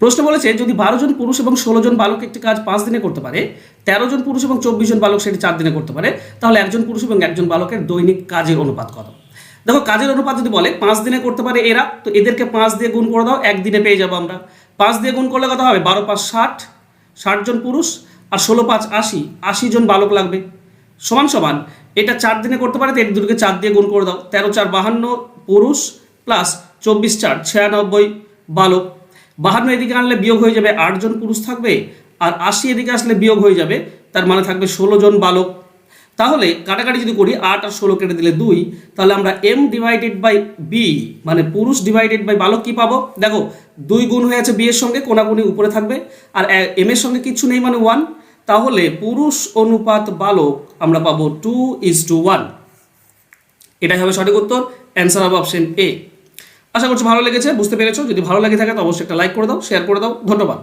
প্রশ্ন বলেছে, যদি বারো জন পুরুষ এবং ষোলো জন বালক একটি কাজ পাঁচ দিনে করতে পারে, তেরো জন পুরুষ এবং চব্বিশ জন বালক সেটি চার দিনে করতে পারে, তাহলে একজন পুরুষ এবং একজন বালকের দৈনিক কাজের অনুপাত কত? দেখো, কাজের অনুপাত যদি বলে পাঁচ দিনে করতে পারে এরা, তো এদেরকে পাঁচ দিয়ে গুণ করে দাও একদিনে পেয়ে যাব আমরা। পাঁচ দিয়ে গুণ করলে কত হবে? বারো পাঁচ ষাট ষাট জন পুরুষ আর ষোলো পাঁচ আশি আশি জন বালক লাগবে। সমান সমান, এটা চার দিনে করতে পারে, তো এর দুটোকে চার দিয়ে গুণ করে দাও। তেরো চার বাহান্ন পুরুষ প্লাস চব্বিশ চার, ছিয়ানব্বই বালক। বাহান্ন এদিকে আনলে বিয়োগ হয়ে যাবে আটজন পুরুষ থাকবে, আর আশি এদিকে আসলে বিয়োগ হয়ে যাবে, তার মানে থাকবে ষোলো জন বালক। তাহলে কাটাকাটি যদি করি, আট আর ষোলো কেটে দিলে দুই, তাহলে আমরা এম ডিভাইডেড বাই বি মানে পুরুষ ডিভাইডেড বাই বালক কি পাবো? দেখো, দুই গুণ হয়ে আছে বিয়ের সঙ্গে কোনাগুনি উপরে থাকবে, আর এম এর সঙ্গে কিচ্ছু নেই মানে ওয়ান তাহলে পুরুষ অনুপাত বালক আমরা পাবো টু ইজ টু ওয়ান এটাই হবে সঠিক উত্তর অ্যান্সার হবে অপশন এ আশা করছি ভালো লেগেছে, বুঝতে পেরেছ। যদি ভালো লাগে থাকে তো অবশ্যই একটা লাইক করে দাও শেয়ার করে দাও। ধন্যবাদ।